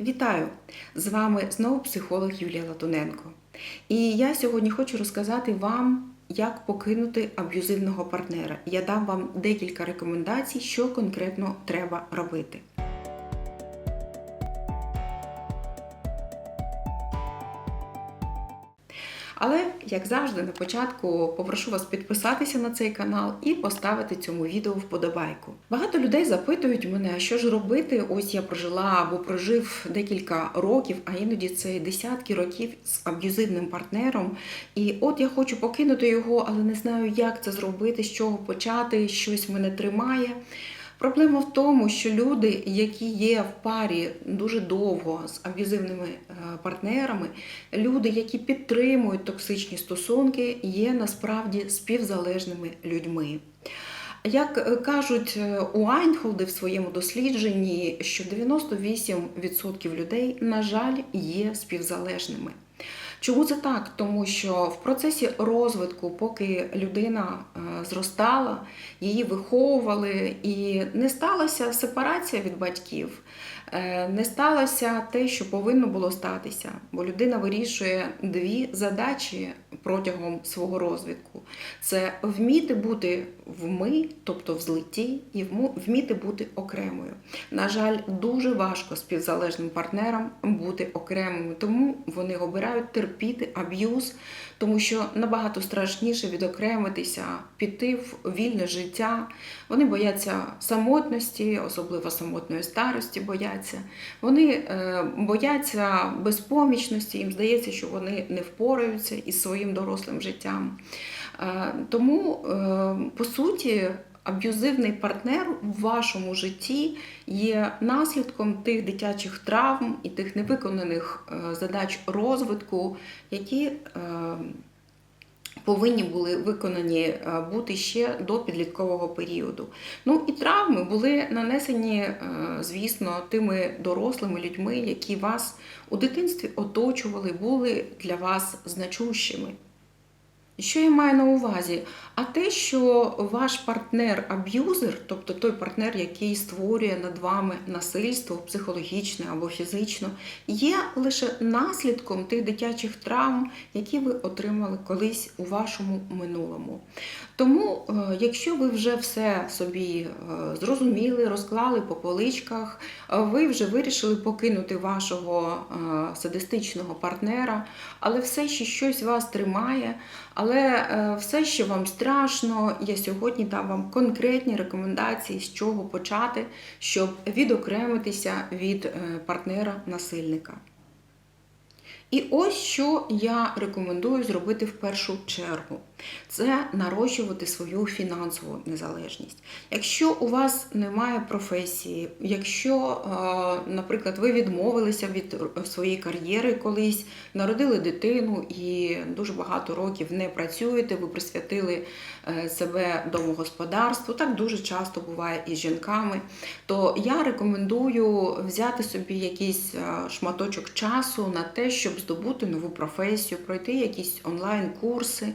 Вітаю! З вами знову психолог Юлія Латуненко. І я сьогодні хочу розказати вам, як покинути аб'юзивного партнера. Я дам вам декілька рекомендацій, що конкретно треба робити. Але, як завжди, на початку попрошу вас підписатися на цей канал і поставити цьому відео вподобайку. Багато людей запитують мене, що ж робити? Ось я прожила або прожив декілька років, а іноді це десятки років з аб'юзивним партнером. І от я хочу покинути його, але не знаю, як це зробити, з чого почати, щось мене тримає. Проблема в тому, що люди, які є в парі дуже довго з аб'юзивними е, партнерами, люди, які підтримують токсичні стосунки, є насправді співзалежними людьми. Як е, кажуть е, у Айнхолди в своєму дослідженні, що 98% людей, на жаль, є співзалежними. Чому це так? Тому що в процесі розвитку, поки людина е, зростала, її виховували, і не сталася сепарація від батьків, е, не сталося те, що повинно було статися, бо людина вирішує дві задачі протягом свого розвитку: це вміти бути в ми, тобто в злитті, і вміти бути окремою. На жаль, дуже важко співзалежним партнерам бути окремими, тому вони обирають терпіти аб'юз, тому що набагато страшніше відокремитися, піти в вільне життя. Вони бояться самотності, особливо самотної старості бояться. Вони е, бояться безпомічності, їм здається, що вони не впораються із своїм дорослим життям. Е, Тому, е, по суті, аб'юзивний партнер в вашому житті є наслідком тих дитячих травм і тих невиконаних е, задач розвитку, які е, повинні були виконані е, бути ще до підліткового періоду. Ну і травми були нанесені, звісно, тими дорослими людьми, які вас у дитинстві оточували, були для вас значущими. Що я маю на увазі? А те, що ваш партнер-аб'юзер, тобто той партнер, який створює над вами насильство психологічне або фізично, є лише наслідком тих дитячих травм, які ви отримали колись у вашому минулому. Тому, е, якщо ви вже все собі е, зрозуміли, розклали по поличках, е, ви вже вирішили покинути вашого садистичного партнера, але все ще щось вас тримає, але е, все що вам страшно, я сьогодні дам вам конкретні рекомендації, з чого почати, щоб відокремитися від е, партнера-насильника. І ось що я рекомендую зробити в першу чергу: це нарощувати свою фінансову незалежність. Якщо у вас немає професії, якщо, е, наприклад, ви відмовилися від своєї кар'єри колись, народили дитину і дуже багато років не працюєте, ви присвятили е, себе домогосподарству, так дуже часто буває із жінками, то я рекомендую взяти собі якийсь е, шматочок часу на те, щоб здобути нову професію, пройти якісь онлайн-курси.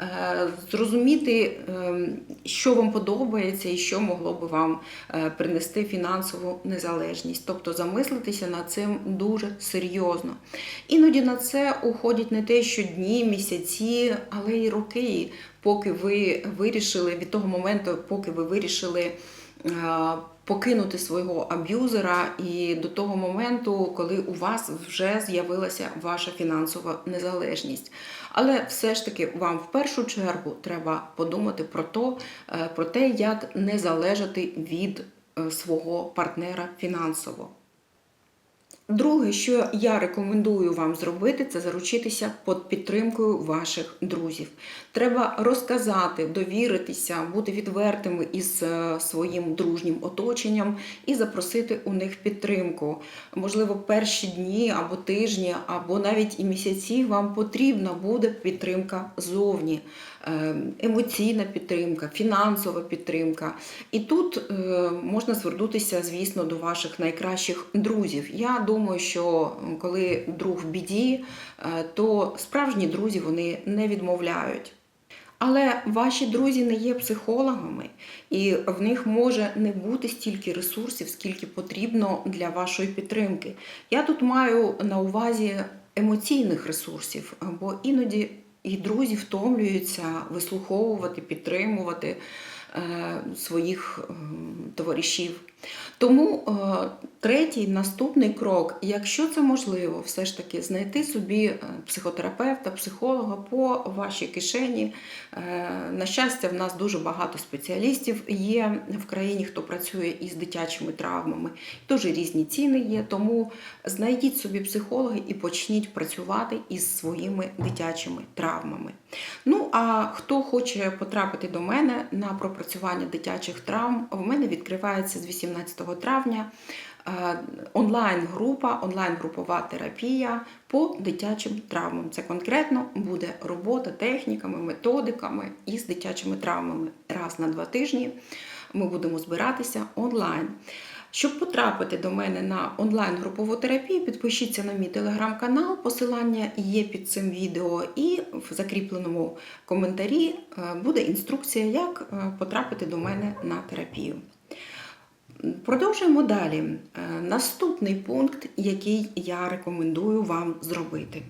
Е, Зрозуміти, е, що вам подобається і що могло би вам е, принести фінансову незалежність, тобто замислитися над цим дуже серйозно. Іноді на це уходять не те, що дні, місяці, але й роки, поки ви вирішили від того моменту, поки ви вирішили. Покинути свого аб'юзера і до того моменту, коли у вас вже з'явилася ваша фінансова незалежність. Але все ж таки вам в першу чергу треба подумати про, то, е, про те, як не залежати від е, свого партнера фінансово. Друге, що я рекомендую вам зробити, це заручитися під підтримкою ваших друзів. Треба розказати, довіритися, бути відвертими із е, своїм дружнім оточенням і запросити у них підтримку. Можливо, перші дні або тижні, або навіть і місяці вам потрібна буде підтримка зовні, Е, емоційна підтримка, фінансова підтримка. І тут е, можна звернутися, звісно, до ваших найкращих друзів. Я думаю, що коли друг в біді, е, то справжні друзі вони не відмовляють. Але ваші друзі не є психологами, і в них може не бути стільки ресурсів, скільки потрібно для вашої підтримки. Я тут маю на увазі емоційних ресурсів, бо іноді і друзі втомлюються вислуховувати, підтримувати е, своїх товаришів. Тому е, третій наступний крок, якщо це можливо, все ж таки знайти собі е, психотерапевта, психолога по вашій кишені. Е, На щастя, в нас дуже багато спеціалістів є в країні, хто працює із дитячими травмами. Дуже різні ціни є. Тому знайдіть собі психолога і почніть працювати із своїми дитячими травмами. Ну а хто хоче потрапити до мене на пропрацювання дитячих травм, в мене відкривається з 18 травня онлайн-група, онлайн-групова терапія по дитячим травмам. Це конкретно буде робота техніками, методиками із дитячими травмами. Раз на два тижні ми будемо збиратися онлайн. Щоб потрапити до мене на онлайн-групову терапію, підпишіться на мій телеграм-канал. Посилання є під цим відео, і в закріпленому коментарі е, буде інструкція, як е, потрапити до мене на терапію. Продовжуємо далі. Е, Наступний пункт, який я рекомендую вам зробити.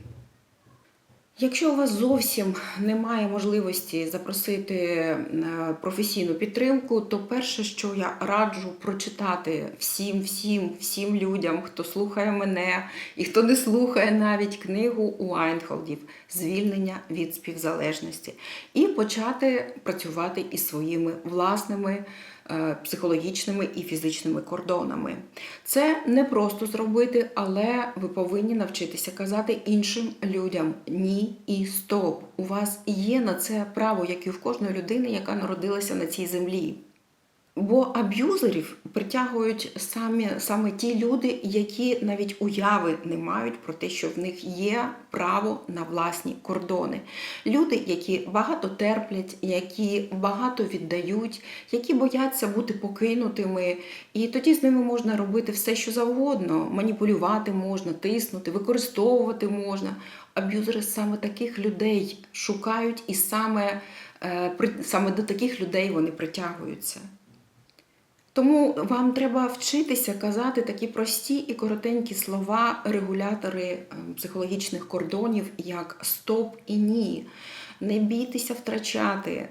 Якщо у вас зовсім немає можливості запросити е, професійну підтримку, то перше, що я раджу прочитати всім, всім, всім людям, хто слухає мене і хто не слухає навіть книгу Уайнхолдів Звільнення від співзалежності, і почати працювати із своїми власними психологічними і фізичними кордонами. Це не просто зробити, але ви повинні навчитися казати іншим людям ні і стоп. У вас є на це право, як і в кожної людини, яка народилася на цій землі. Бо аб'юзерів притягують самі, саме ті люди, які навіть уяви не мають про те, що в них є право на власні кордони. Люди, які багато терплять, які багато віддають, які бояться бути покинутими. І тоді з ними можна робити все, що завгодно. Маніпулювати можна, тиснути, використовувати можна. Аб'юзери саме таких людей шукають, і саме, е, саме до таких людей вони притягуються. Тому вам треба вчитися казати такі прості і коротенькі слова, регулятори е, психологічних кордонів, як стоп і ні. Не бійтеся втрачати,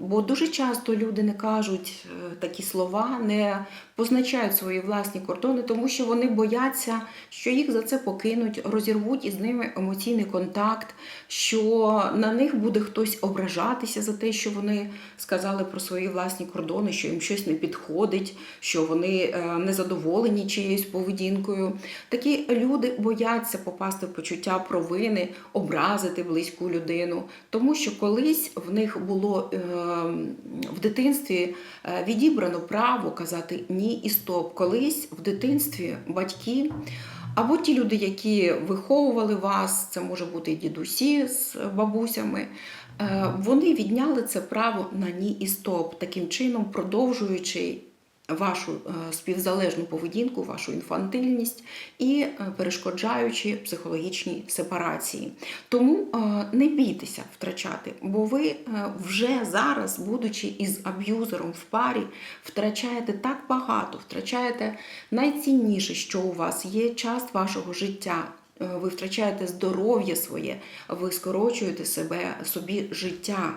бо дуже часто люди не кажуть е, такі слова, не позначають свої власні кордони, тому що вони бояться, що їх за це покинуть, розірвуть із ними емоційний контакт, що на них буде хтось ображатися за те, що вони сказали про свої власні кордони, що їм щось не підходить, що вони е, незадоволені чиєюсь поведінкою. Такі люди бояться попасти в почуття провини, образити близьку людину, тому що колись в них було е, в дитинстві е, відібрано право казати ні і стоп. Колись в дитинстві батьки. Або ті люди, які виховували вас, це може бути дідусі з бабусями, е, вони відняли це право на ні і стоп, таким чином продовжуючи вашу е, співзалежну поведінку, вашу інфантильність і е, перешкоджаючи психологічній сепарації. Тому е, не бійтеся втрачати, бо ви вже зараз, будучи із аб'юзером в парі, втрачаєте так багато, втрачаєте найцінніше, що у вас є час вашого життя. Ви втрачаєте здоров'я своє, ви скорочуєте себе собі життя.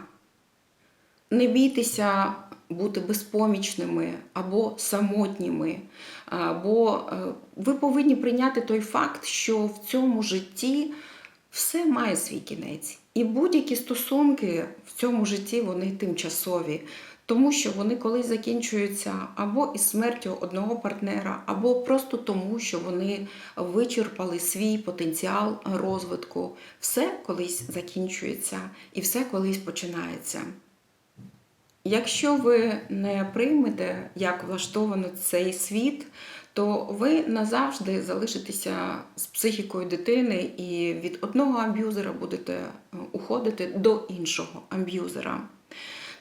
Не бійтеся бути безпомічними або самотніми, бо е, ви повинні прийняти той факт, що в цьому житті все має свій кінець. І будь-які стосунки в цьому житті вони тимчасові, тому що вони колись закінчуються або із смертю одного партнера, або просто тому, що вони вичерпали свій потенціал розвитку. Все колись закінчується і все колись починається. Якщо ви не приймете, як влаштовано цей світ, то ви назавжди залишитеся з психікою дитини і від одного аб'юзера будете е, уходити до іншого аб'юзера.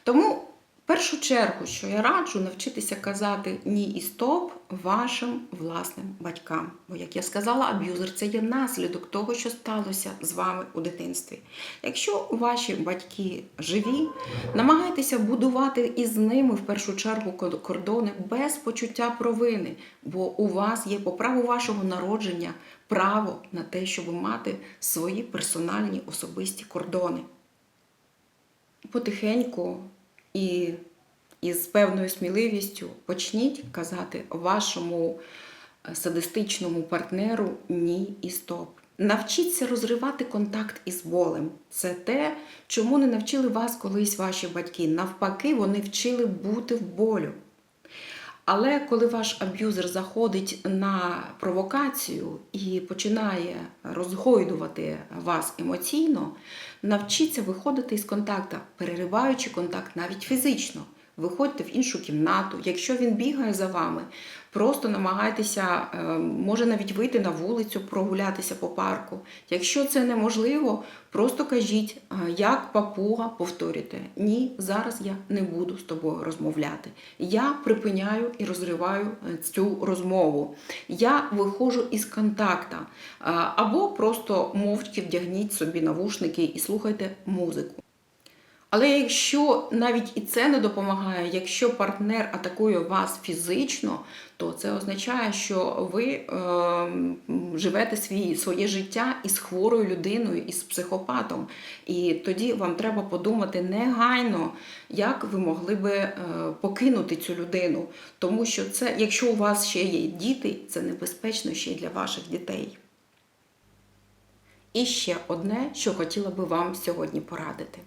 Тому В першу чергу, що я раджу, навчитися казати ні і стоп вашим власним батькам. Бо, як я сказала, аб'юзер це є наслідок того, що сталося з вами у дитинстві. Якщо ваші батьки живі, намагайтеся будувати із ними в першу чергу кордони без почуття провини, бо у вас є по праву вашого народження право на те, щоб мати свої персональні особисті кордони потихеньку і із певною сміливістю почніть казати вашому е, садистичному партнеру ні і стоп. Навчіться розривати контакт із болем. Це те, чому не навчили вас колись ваші батьки. Навпаки, вони вчили бути в болю. Але коли ваш аб'юзер заходить на провокацію і починає розгойдувати вас емоційно, навчіться виходити із контакту, перериваючи контакт навіть фізично. Виходьте в іншу кімнату. Якщо він бігає за вами, просто намагайтеся, е, може навіть вийти на вулицю, прогулятися по парку. Якщо це неможливо, просто кажіть, е, як папуга, повторюйте, ні, зараз я не буду з тобою розмовляти. Я припиняю і розриваю е, цю розмову. Я виходжу із контакта. Або просто мовчки вдягніть собі навушники і слухайте музику. Але якщо навіть і це не допомагає, якщо партнер атакує вас фізично, то це означає, що ви е, живете свій, своє життя із хворою людиною, із психопатом. І тоді вам треба подумати негайно, як ви могли би е, покинути цю людину. Тому що це, якщо у вас ще є діти, це небезпечно ще й для ваших дітей. І ще одне, що хотіла би вам сьогодні порадити.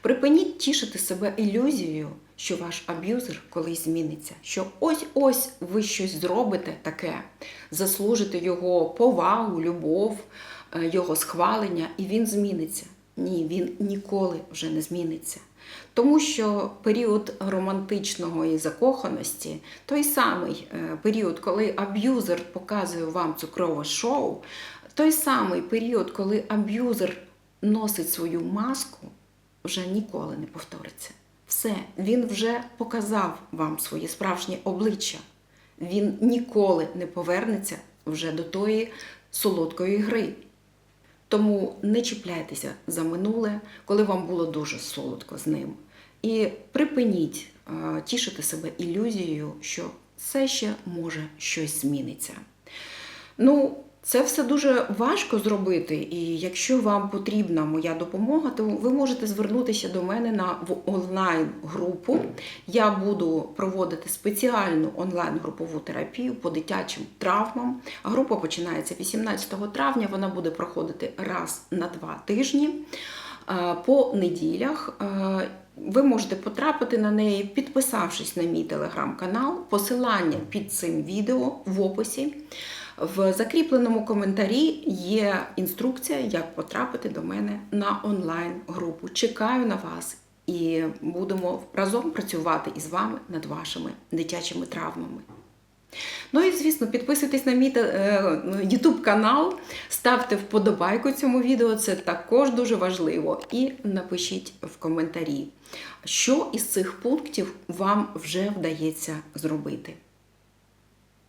Припиніть тішити себе ілюзією, що ваш аб'юзер колись зміниться, що ось-ось ви щось зробите таке, заслужите його повагу, любов, е, його схвалення, і він зміниться. Ні, він ніколи вже не зміниться. Тому що період романтичної закоханості, той самий е, період, коли аб'юзер показує вам цукрове шоу, той самий період, коли аб'юзер носить свою маску, вже ніколи не повториться. Все, він вже показав вам своє справжнє обличчя. Він ніколи не повернеться вже до тої солодкої гри. Тому не чіпляйтеся за минуле, коли вам було дуже солодко з ним. І припиніть е, тішити себе ілюзією, що все ще може щось зміниться. Ну, це все дуже важко зробити, і якщо вам потрібна моя допомога, то ви можете звернутися до мене на онлайн-групу. Я буду проводити спеціальну онлайн-групову терапію по дитячим травмам. Група починається 18 травня. Вона буде проходити раз на два тижні. По неділях ви можете потрапити на неї, підписавшись на мій телеграм-канал. Посилання під цим відео в описі. В закріпленому коментарі є інструкція, як потрапити до мене на онлайн-групу. Чекаю на вас і будемо разом працювати із вами над вашими дитячими травмами. Ну і звісно, підписуйтесь на мій YouTube канал, ставте вподобайку цьому відео, це також дуже важливо. І напишіть в коментарі, що із цих пунктів вам вже вдається зробити.